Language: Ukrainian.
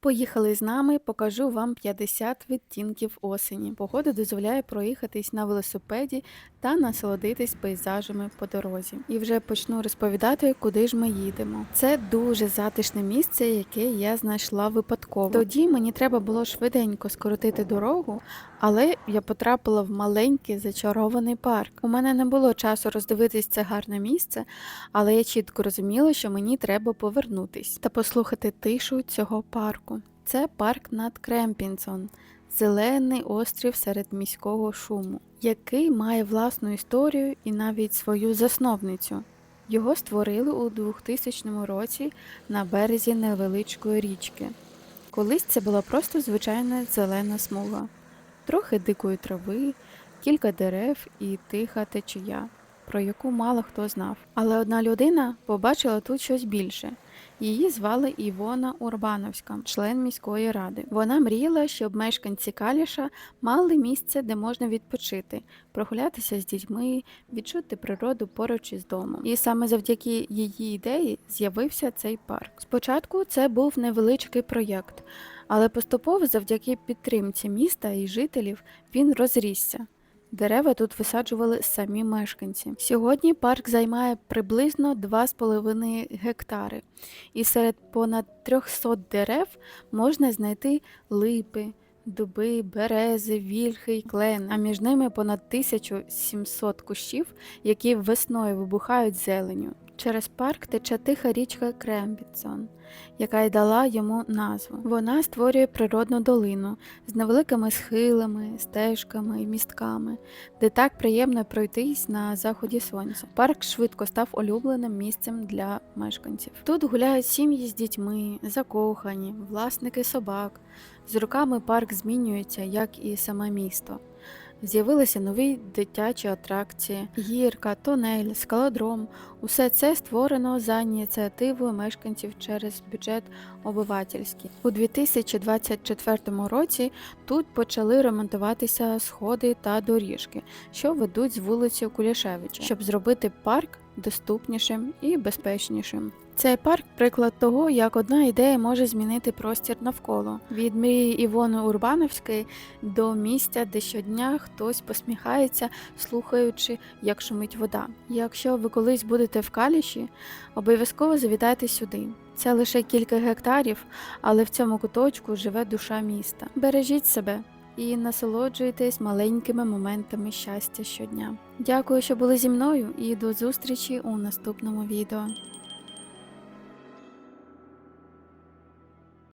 Поїхали з нами, покажу вам 50 відтінків осені. Погода дозволяє проїхатись на велосипеді та насолодитись пейзажами по дорозі. І вже почну розповідати, куди ж ми їдемо. Це дуже затишне місце, яке я знайшла випадково. Тоді мені треба було швиденько скоротити дорогу, але я потрапила в маленький зачарований парк. У мене не було часу роздивитись це гарне місце, але я чітко розуміла, що мені треба повернутись та послухати тишу цього парку. Це парк над Кремпінсон, зелений острів серед міського шуму, який має власну історію і навіть свою засновницю. Його створили у 2000 році на березі невеличкої річки. Колись це була просто звичайна зелена смуга, трохи дикої трави, кілька дерев і тиха течія, про яку мало хто знав. Але одна людина побачила тут щось більше. Її звали Івона Урбановська, член міської ради. Вона мріяла, щоб мешканці Каліша мали місце, де можна відпочити, прогулятися з дітьми, відчути природу поруч із домом. І саме завдяки її ідеї з'явився цей парк. Спочатку це був невеличкий проєкт, але поступово, завдяки підтримці міста і жителів, він розрісся. Дерева тут висаджували самі мешканці. Сьогодні парк займає приблизно 2,5 гектари, і серед понад 300 дерев можна знайти липи, дуби, берези, вільхи й клен, а між ними понад 1700 кущів, які весною вибухають зеленю. Через парк тече тиха річка Крембітсон, яка й дала йому назву. Вона створює природну долину з невеликими схилами, стежками і містками, де так приємно пройтись на заході сонця. Парк швидко став улюбленим місцем для мешканців. Тут гуляють сім'ї з дітьми, закохані, власники собак. З роками парк змінюється, як і саме місто. З'явилися нові дитячі атракції, гірка, тунель, скалодром. Усе це створено за ініціативою мешканців через бюджет обивательський. У 2024 році тут почали ремонтуватися сходи та доріжки, що ведуть з вулиці Кулішевича, щоб зробити парк доступнішим і безпечнішим. Цей парк приклад того, як одна ідея може змінити простір навколо від мрії Івони Урбановської до місця, де щодня хтось посміхається, слухаючи, як шумить вода. Якщо ви колись будете в каліші, обов'язково завітайте сюди. Це лише кілька гектарів, але в цьому куточку живе душа міста. Бережіть себе і насолоджуйтесь маленькими моментами щастя щодня. Дякую, що були зі мною, і до зустрічі у наступному відео.